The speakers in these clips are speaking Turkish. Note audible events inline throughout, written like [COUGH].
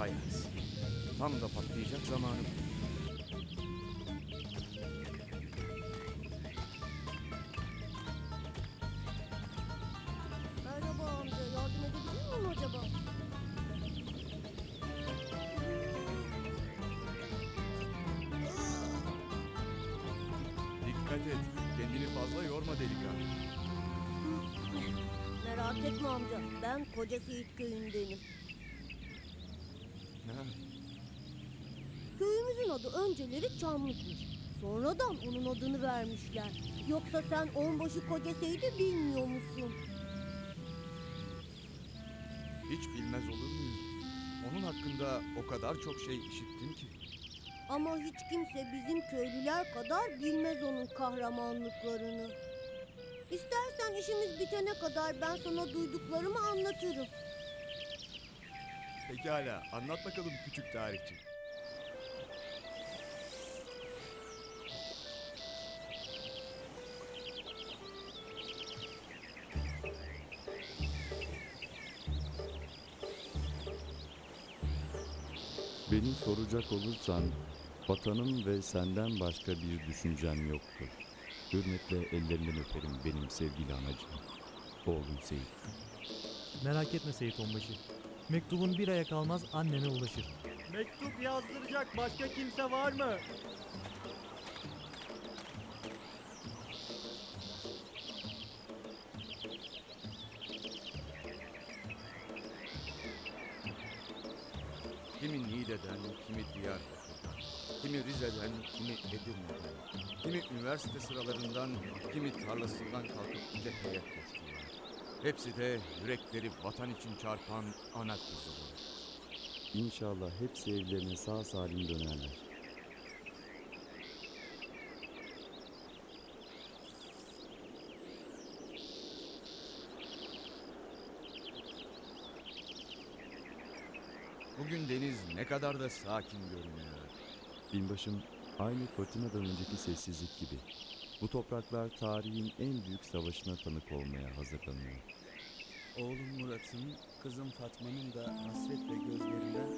Aksi. Tam da patlayacak zamanı. Merhaba amca, yardım edebilir miyim acaba? Dikkat et. Kendini fazla yorma delikanlı. Merak etme amca, ben Koca Seyit köyündenim. Adı önceleri Çamlıkmış. Sonradan onun adını vermişler. Yoksa sen onbaşı Koca Seyit'i bilmiyor musun? hiç bilmez olur muyum? Onun hakkında o kadar çok şey işittim ki. Ama hiç kimse bizim köylüler kadar bilmez onun kahramanlıklarını. İstersen işimiz bitene kadar ben sana duyduklarımı anlatırım. Pekala, anlat bakalım küçük tarihçi. Beni soracak olursan vatanım ve senden başka bir düşüncem yoktur. Hürmetle ellerinden öperim benim sevgili anacığım. Oğlum Seyit. Merak etme Seyit Onbaşı. Mektubun bir aya kalmaz annene ulaşır. Mektup yazdıracak başka kimse var mı? Niğde'den, kimi Diyarbakır'dan, kimi Rize'den, kimi Edirne'den, kimi üniversite sıralarından, kimi tarlasından kalkıp cepheye koştular. Hepsi de yürekleri vatan için çarpan ana kuzuları. İnşallah hepsi evlerine sağ salim dönerler. Bugün deniz ne kadar da sakin görünüyor. Binbaşım aynı fırtınadan önceki sessizlik gibi. Bu topraklar tarihin en büyük savaşına tanık olmaya hazırlanıyor. Oğlum Murat'ın, kızım Fatma'nın da hasretle gözlerinden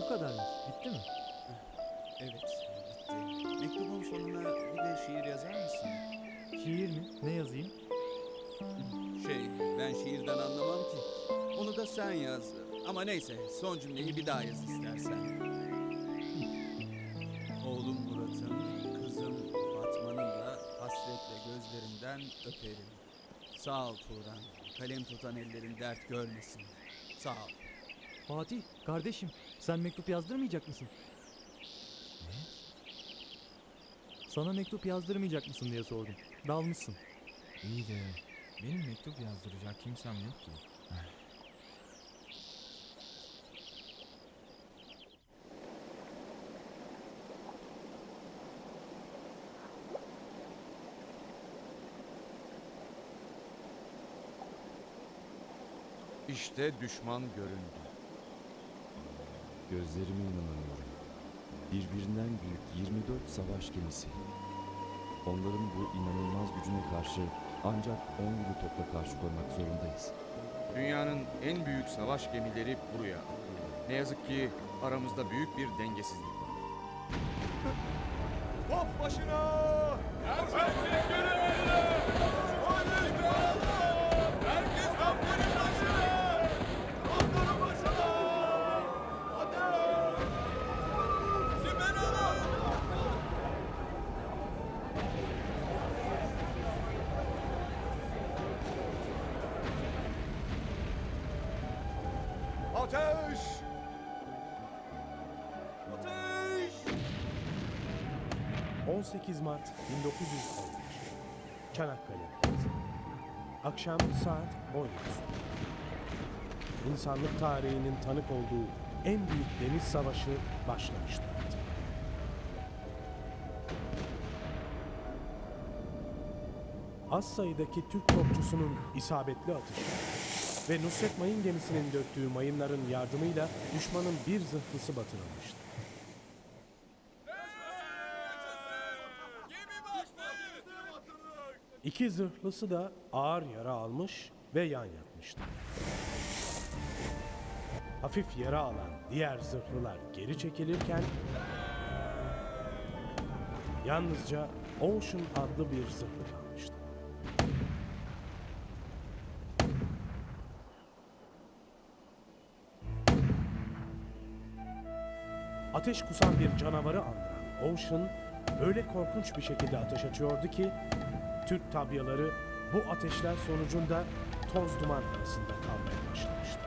Bu kadar mı? Bitti mi? evet bitti. Mektubun sonuna bir de şiir yazar mısın? Şiir mi? Ne yazayım? Şey, ben şiirden anlamam ki. Onu da sen yaz. Ama neyse, son cümleyi bir daha yaz istersen. Oğlum Murat'ın, kızım Fatma'nın da hasretle gözlerinden öperim. Sağ ol Turan. Kalem tutan ellerin dert görmesin. Sağ ol. Fatih, kardeşim sen mektup yazdırmayacak mısın? Ne? Sana mektup yazdırmayacak mısın diye sordum. Dalmışsın. İyi de benim mektup yazdıracak kimsem yok ki. [LAUGHS] İşte düşman göründü. Gözlerime inanamıyorum. Birbirinden büyük 24 savaş gemisi. Onların bu inanılmaz gücüne karşı ancak 10 yılı topla karşı koymak zorundayız. Dünyanın en büyük savaş gemileri buraya. Ne yazık ki aramızda büyük bir dengesizlik var. Top başına! Ateş! Ateş! 18 Mart 1915 Çanakkale Akşam saat 10 İnsanlık tarihinin tanık olduğu en büyük deniz savaşı başlamıştı. Az sayıdaki Türk topçusunun isabetli atışı ve Nusret Mayın gemisinin döktüğü mayınların yardımıyla düşmanın bir zırhlısı batırılmıştı. İki zırhlısı da ağır yara almış ve yan yatmıştı. hafif yara alan diğer zırhlılar geri çekilirken yalnızca Ocean adlı bir zırhlı kalmıştı. Ateş kusan bir canavarı andıran Ocean öyle korkunç bir şekilde ateş açıyordu ki Türk tabyaları bu ateşler sonucunda toz duman arasında kalmaya başlamıştı.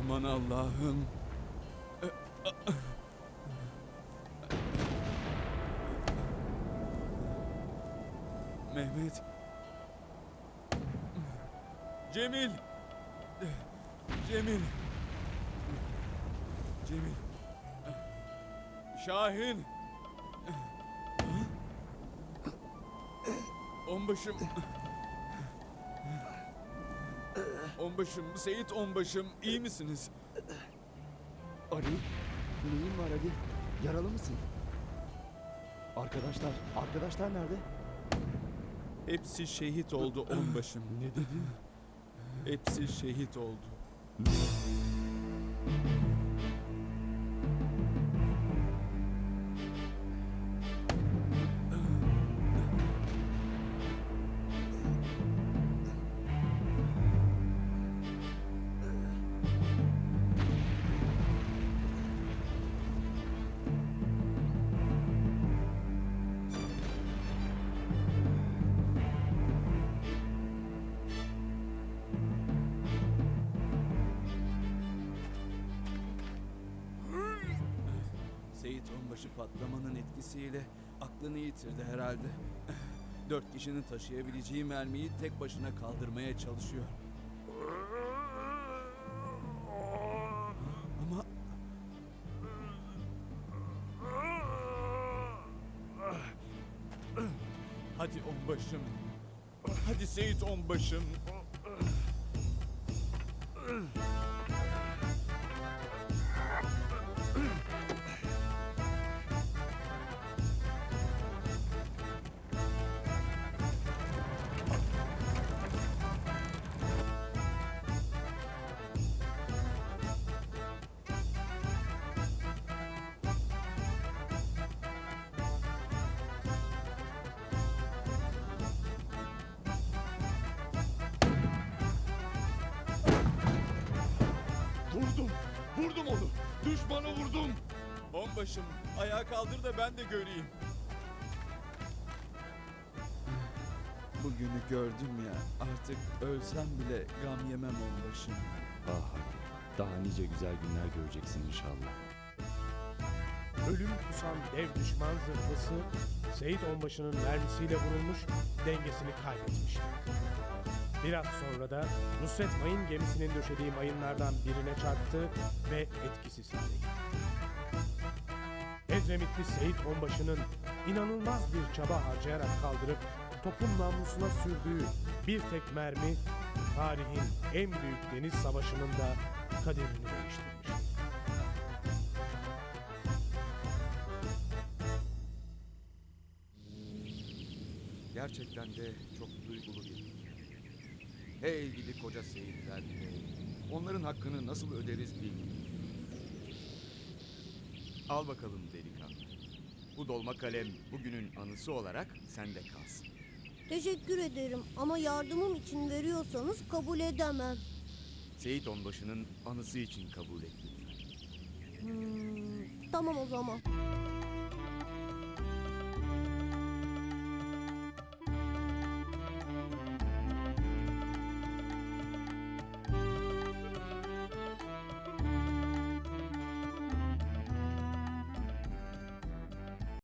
Aman Allah'ım. Mehmet. Cemil. Cemil. Cemil. Şahin. Onbaşım. Onbaşım, Seyit Onbaşım iyi misiniz? Ali, neyin var Ali? Yaralı mısın? Arkadaşlar, arkadaşlar nerede? Hepsi şehit oldu onbaşım. Ne dedin? Hepsi şehit oldu. Onbaşı patlamanın etkisiyle aklını yitirdi herhalde. [LAUGHS] Dört kişinin taşıyabileceği mermiyi tek başına kaldırmaya çalışıyor. Ama Hadi onbaşım. Hadi Seyit onbaşım. Vurdum. Vurdum onu. Düşmanı vurdum. Onbaşım ayağa kaldır da ben de göreyim. Bugünü gördüm ya. Artık ölsem bile gam yemem onbaşım. Ah daha nice güzel günler göreceksin inşallah. Ölüm kusan dev düşman zırhlısı Seyit Onbaşı'nın mermisiyle vurulmuş dengesini kaybetmişti. Biraz sonra da Nusret Mayın gemisinin döşediği mayınlardan birine çarptı ve etkisiz hale geldi. Edremitli Seyit Onbaşı'nın inanılmaz bir çaba harcayarak kaldırıp topun namlusuna sürdüğü bir tek mermi tarihin en büyük deniz savaşının da kaderini değiştirmişti. Gerçekten de çok duygulu bir. Hey gidi koca seyirler. Onların hakkını nasıl öderiz bilmiyorum. Al bakalım delikanlı. Bu dolma kalem bugünün anısı olarak sende kalsın. Teşekkür ederim ama yardımım için veriyorsanız kabul edemem. Seyit Onbaşı'nın anısı için kabul et lütfen. Hmm, tamam o zaman.